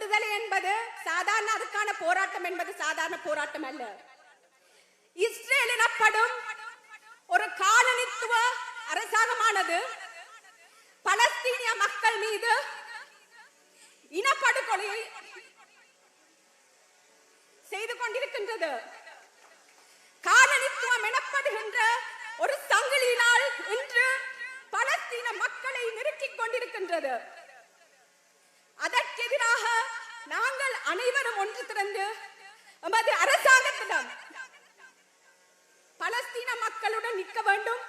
விடுதலை என்பது சாதாரண அதுக்கான போராட்டம் என்பது சாதாரண போராட்டம் அல்ல. இஸ்ரேல் எனப்படும் ஒரு காலனித்துவ அரசாங்கமானது பலஸ்தீனிய மக்கள் மீது இனப்படுகொலையை செய்து கொண்டிருக்கின்றது. காலனித்துவம் எனப்படுகின்ற ஒரு சங்கிலியினால் இன்று பலஸ்தீன மக்களை நிறுத்திக் கொண்டிருக்கின்றது. அதற்கெதிராக நாங்கள் அனைவரும் ஒன்று திறந்து எமது அரசாங்கத்திடம் பலஸ்தீன மக்களுடன் நிற்க வேண்டும்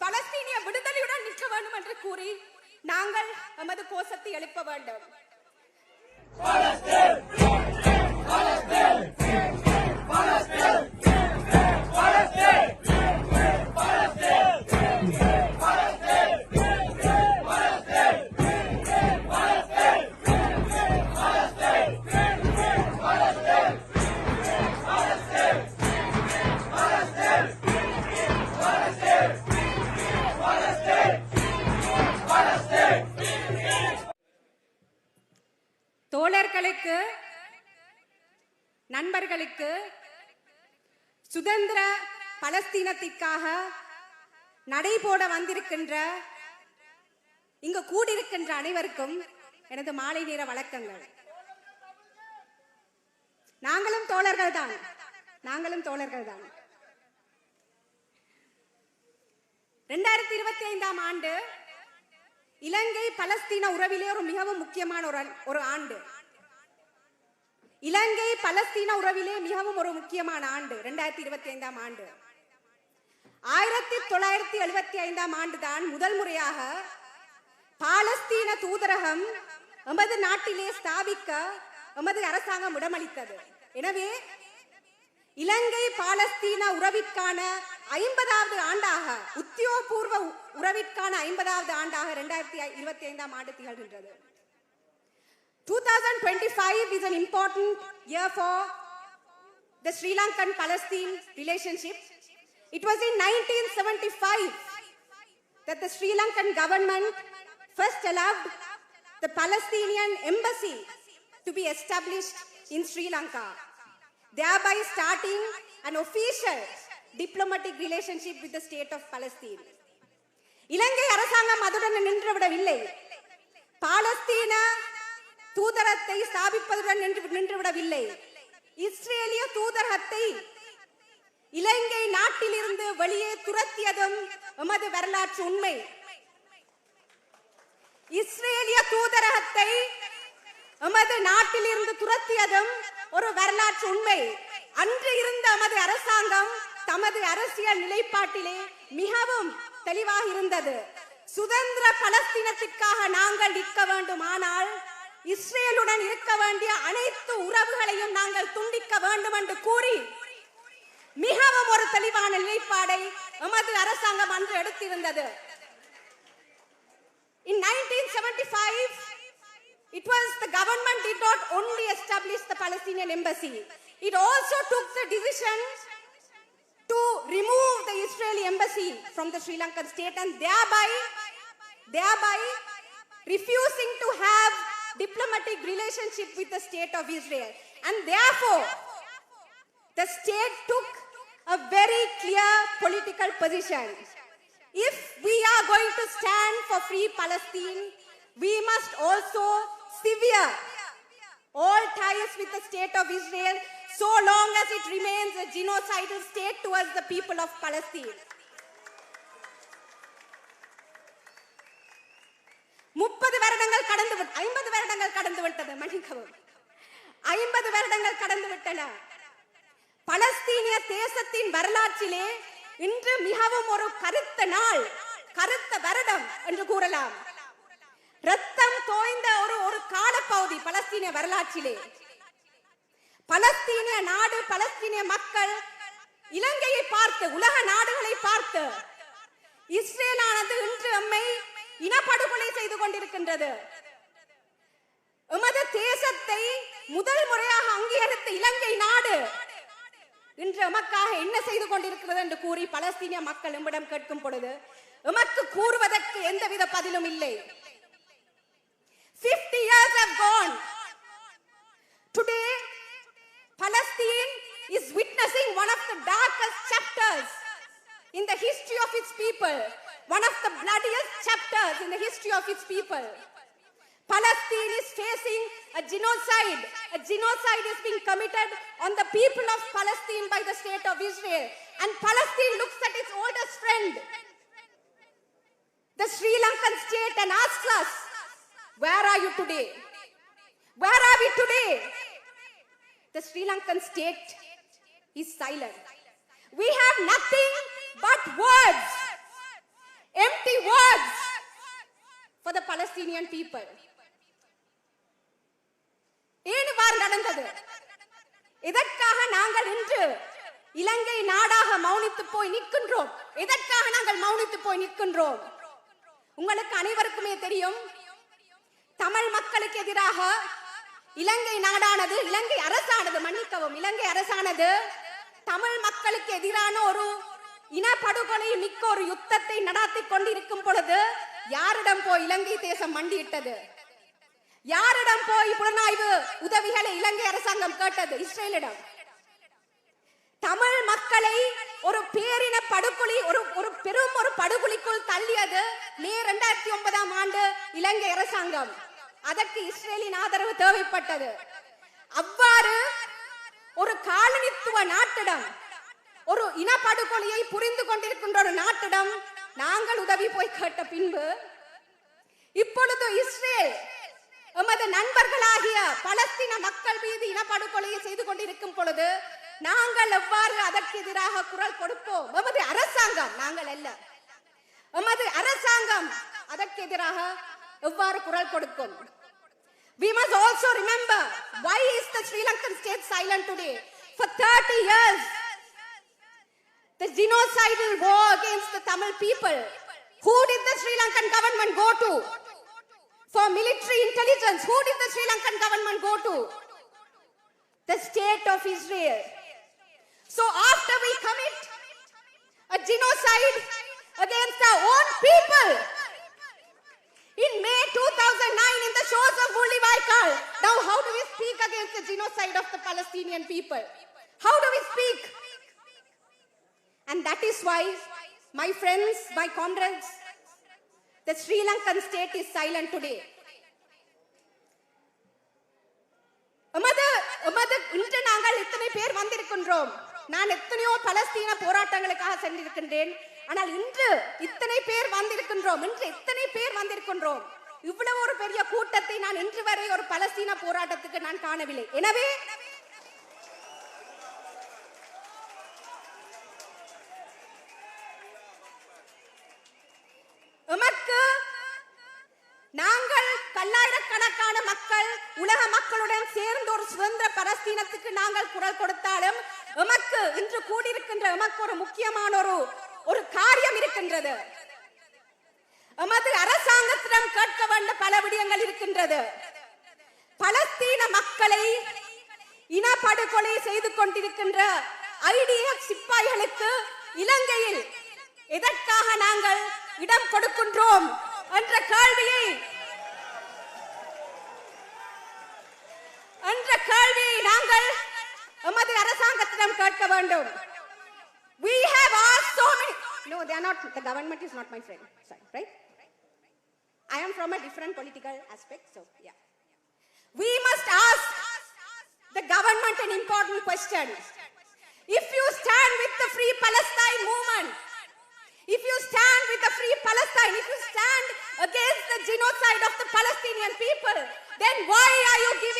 பலஸ்தீனிய விடுதலையுடன் நிற்க வேண்டும் என்று கூறி நாங்கள் எமது கோஷத்தை எழுப்ப வேண்டும். தோழர்களுக்கு நண்பர்களுக்கு சுதந்திர பலஸ்தீனத்திற்காக நடைபோட வந்திருக்கின்ற இங்கு கூடியிருக்கின்ற அனைவருக்கும் எனது மாலை நேர வழக்கங்கள் நாங்களும் தோழர்கள் தான் நாங்களும் தோழர்கள் தான் ரெண்டாயிரத்தி இருபத்தி ஐந்தாம் ஆண்டு இலங்கை பலஸ்தீன உறவிலே ஒரு மிகவும் முக்கியமான ஒரு ஒரு ஆண்டு. இலங்கை பலஸ்தீன உறவிலே மிகவும் ஒரு முக்கியமான ஆண்டு ரெண்டாயிரத்தி இருபத்தி ஐந்தாம் ஆண்டு. ஆயிரத்தி தொள்ளாயிரத்தி எழுபத்தி ஐந்தாம் ஆண்டு தான் முதல் முறையாக பாலஸ்தீன தூதரகம் எமது நாட்டிலே ஸ்தாபிக்க எமது அரசாங்கம் இடமளித்தது. எனவே இலங்கை பாலஸ்தீன உறவிற்கான ஐம்பதாவது ஆண்டாக உத்தியோகபூர்வ உ- உறவிற்கான ஐம்பதாவது ஆண்டாக இரண்டாயிரத்தி இருபத்தி ஐந்தாம் ஆண்டு திகழ்கின்றது 2025 is an important year for the Sri Lankan Palestine relationship. It was in 1975 that the Sri Lankan government first allowed the Palestinian embassy to be established in Sri Lanka, thereby starting an official diplomatic relationship with state of Palestine Ilangai அரசாங்கம் அதுடன் நின்றுவிடவில்லை. பாலஸ்தீன தூதரத்தை ஸ்தாபிப்பதுடன் நின்று நின்றுவிடவில்லை. இஸ்ரேலிய தூதரகத்தை இலங்கை நாட்டிலிருந்து வெளியே துரத்தியதும் எமது வரலாற்று உண்மை. இஸ்ரேலிய தூதரகத்தை எமது நாட்டிலிருந்து துரத்தியதும் ஒரு வரலாற்று உண்மை. அன்று இருந்த எமது அரசாங்கம் தமது அரசியல் நிலைப்பாட்டிலே மிகவும் தெளிவாக இருந்தது. சுதந்திர பலஸ்தீனத்திற்காக நாங்கள் நிற்க வேண்டும். ஆனால் இஸ்ரேலுடன் இருக்க வேண்டிய அனைத்து உறவுகளையும் நாங்கள் துண்டிக்க வேண்டும் என்று கூறி மிகவும் ஒரு தெளிவான நிலைப்பாடை எமது அரசாங்கம் அன்று எடுத்திருந்தது. In 1975, it was the government did not only establish the Palestinian embassy, it also took the decision embassy from the Sri Lankan state and thereby, thereby refusing to have diplomatic relationship with the state of Israel. And therefore, the state took a very clear political position. If we are going to stand for free Palestine, we must also sever all ties with the state of Israel so long as it remains a genocidal state towards the people of Palestine. முப்பது வருடங்கள் கடந்து ஐம்பது வருடங்கள் கடந்து விட்டது மன்னிக்கவும். ஐம்பது வருடங்கள் கடந்து விட்டன. பலஸ்தீனிய தேசத்தின் வரலாற்றிலே இன்று மிகவும் ஒரு கருத்த நாள் கருத்த வருடம் என்று கூறலாம். ரத்தம் தோய்ந்த ஒரு ஒரு காலப்பகுதி பலஸ்தீனிய வரலாற்றிலே. பலஸ்தீனிய நாடு பலஸ்தீனிய மக்கள் இலங்கையை பார்த்து உலக நாடுகளை பார்த்து இஸ்ரேலானது இன்று அம்மை இனப்படுகொலை செய்து கொண்டிருக்கின்றது. எமது தேசத்தை முதல் முறையாக அங்கீகரித்த இலங்கை நாடு இன்று எமக்காக என்ன செய்து கொண்டிருக்கிறது என்று கூறி பலஸ்தீனிய மக்கள் எம்மிடம் கேட்கும் பொழுது எமக்கு கூறுவதற்கு எந்தவித பதிலும் இல்லை. Today, Palestine is witnessing one of the darkest chapters in the history of its people. One of the bloodiest chapters in the history of its people. Palestine is facing a genocide. A genocide is being committed on the people of Palestine by the state of Israel. And Palestine looks at its oldest friend, the Sri Lankan state, and asks us, Where are you today? Where are we today? The Sri Lankan state is silent. We have nothing Palestinian people. ஏன் இவ்வாறு நடந்தது? எதற்காக நாங்கள் இன்று இலங்கை நாடாக மௌனித்து போய் நிற்கின்றோம்? எதற்காக நாங்கள் மௌனித்து போய் நிற்கின்றோம்? உங்களுக்கு அனைவருக்குமே தெரியும் தமிழ் மக்களுக்கு எதிராக இலங்கை நாடானது இலங்கை அரசானது மன்னிக்கவும் இலங்கை அரசானது தமிழ் மக்களுக்கு எதிரான ஒரு இனப்படுகொலை மிக்க ஒரு யுத்தத்தை நடாத்தி கொண்டிருக்கும் பொழுது யாரிடம் போய் இலங்கை தேசம் மண்டியிட்டது? யாரிடம் போய் புலனாய்வு உதவிகளை இலங்கை அரசாங்கம் கேட்டது? இஸ்ரேலிடம். தமிழ் மக்களை ஒரு பேரின படுகொலை ஒரு ஒரு பெரும் ஒரு படுகொலிக்குள் தள்ளியது மே இரண்டாயிரத்தி ஒன்பதாம் ஆண்டு இலங்கை அரசாங்கம். அதற்கு இஸ்ரேலின் ஆதரவு தேவைப்பட்டது. அவ்வாறு ஒரு காலனித்துவ நாட்டிடம் ஒரு இனப்படுகொலையை புரிந்து கொண்டிருக்கின்ற ஒரு நாட்டிடம் நாங்கள் உதவி போய் கேட்ட பின்பு இப்பொழுது இஸ்ரேல் எமது நண்பர்களாகிய பலஸ்தீன மக்கள் மீது இனப்படுகொலையை செய்து கொண்டிருக்கும் பொழுது நாங்கள் எவ்வாறு அதற்கு எதிராக குரல் கொடுப்போம்? எமது அரசாங்கம் நாங்கள் அல்ல. எமது அரசாங்கம் அதற்கு எதிராக எவ்வாறு குரல் கொடுக்கும்? We must also remember why is the Sri Lankan state silent today? For 30 years, the genocidal war against the Tamil people. Who did the Sri Lankan government go to? For military intelligence, who did the Sri Lankan government go to? The state of Israel. So after we commit a genocide against our own people, in May 2009 in the shores of Baikal, now how do we speak against the genocide of the Palestinian people? How do we speak? And that is why, my friends, my comrades, the Sri Lankan state is silent today. இன்று நாங்கள் இத்தனை பேர் வந்திருக்கின்றோம்? நான் எத்தனையோ பலஸ்தீன போராட்டங்களுக்காக சென்றிருக்கின்றேன். ஆனால் இன்று இத்தனை பேர் வந்திருக்கின்றோம். இன்று இத்தனை பேர் வந்திருக்கின்றோம்? இவ்வளவு ஒரு பெரிய கூட்டத்தை நான் இன்று வரை ஒரு பலஸ்தீன போராட்டத்துக்கு நான் காணவில்லை. எனவே எமக்கு நாங்கள் பல்லாயிரக்கணக்கான மக்கள் உலக மக்களுடன் சேர்ந்து ஒரு சுதந்திர பலஸ்தீனத்துக்கு நாங்கள் குரல் கொடுத்தாலும் எமக்கு இன்று கூடியிருக்கின்ற எமக்கு ஒரு முக்கியமான ஒரு ஒரு காரியம் இருக்கின்றது. எமது அரசாங்கத்திடம் கேட்க வேண்ட பல விடயங்கள் இருக்கின்றது. பலஸ்தீன மக்களை இனப்படுகொலை செய்து கொண்டிருக்கின்ற ஐடிஎஃப் சிப்பாய்களுக்கு இலங்கையில் எதற்காக நாங்கள் இடம் கொடுக்கின்றோம் என்ற கேள்வியை என்ற கேள்வியை நாங்கள் எமது அரசாங்கத்திடம் கேட்க வேண்டும் we have asked so many no they are not the government is not my friend sorry right i am from a different political aspect so yeah we must ask the government an important question if you stand with the free palestine movement if you stand with the free Palestine, if you stand against the genocide of the Palestinian people, then why are you giving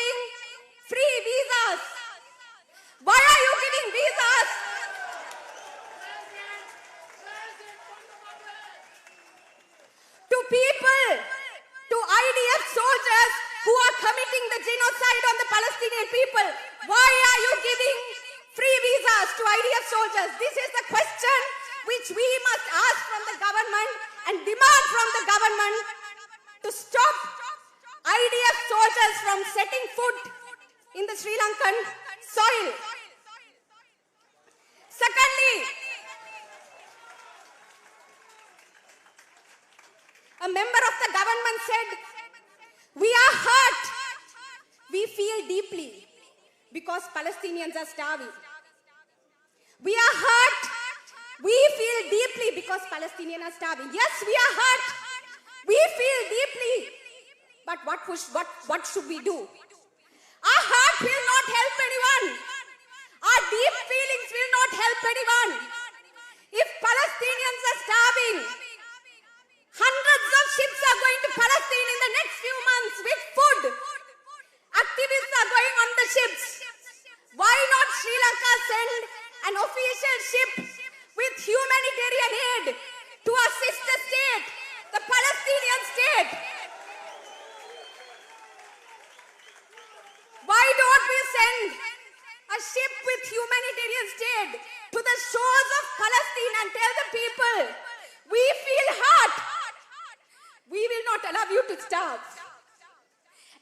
and demand from the government to stop IDF soldiers from setting foot in the Sri Lankan soil. Secondly, a member of the government said, We are hurt. We feel deeply because Palestinians are starving. We are hurt. We feel deeply because Palestinians are starving. Yes, we are hurt. We feel deeply. But what, push, what, what should we do? Our heart will not help anyone. Our deep feelings will not help anyone. If Palestinians are starving, hundreds of ships are going to Palestine in the next few tell the people, we feel hurt. We will not allow you to starve.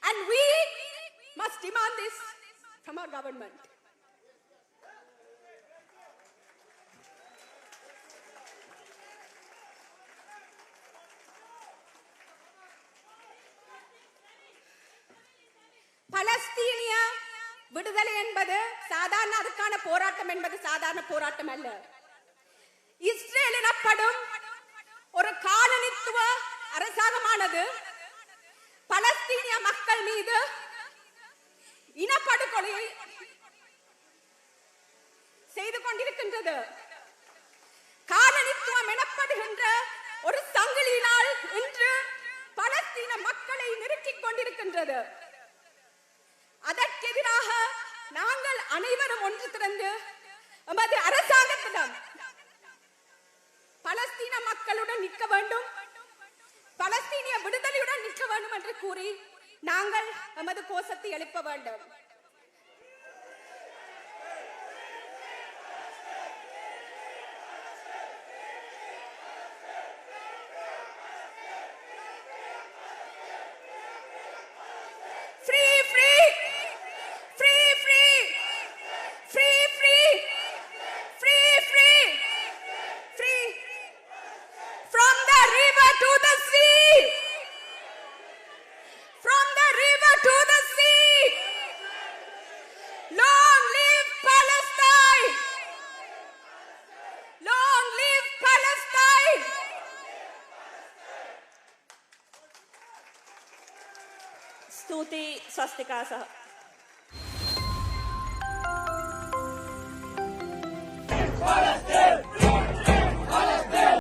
And we must demand this from our government. பலஸ்தீனிய விடுதலை என்பது சாதாரண அதுக்கான போராட்டம் என்பது சாதாரண போராட்டம் அல்ல Israel எனப்படும் ஒரு காலனித்துவ அரசாங்கமானது பலஸ்தீனிய மக்கள் மீது இனப்படுகொலையை செய்து கொண்டிருக்கின்றது. காலனித்துவம் எனப்படுகின்ற ஒரு சங்கிலியினால் இன்று பலஸ்தீன மக்களை நிறுத்திக் கொண்டிருக்கின்றது. அதற்கெதிராக நாங்கள் அனைவரும் ஒன்று திறந்து எமது அரசாங்கத்திடம் பலஸ்தீன மக்களுடன் நிற்க வேண்டும். பலஸ்தீனிய விடுதலையுடன் நிற்க வேண்டும் என்று கூறி நாங்கள் எமது கோஷத்தை எழுப்ப வேண்டும். स्वस्तिका सह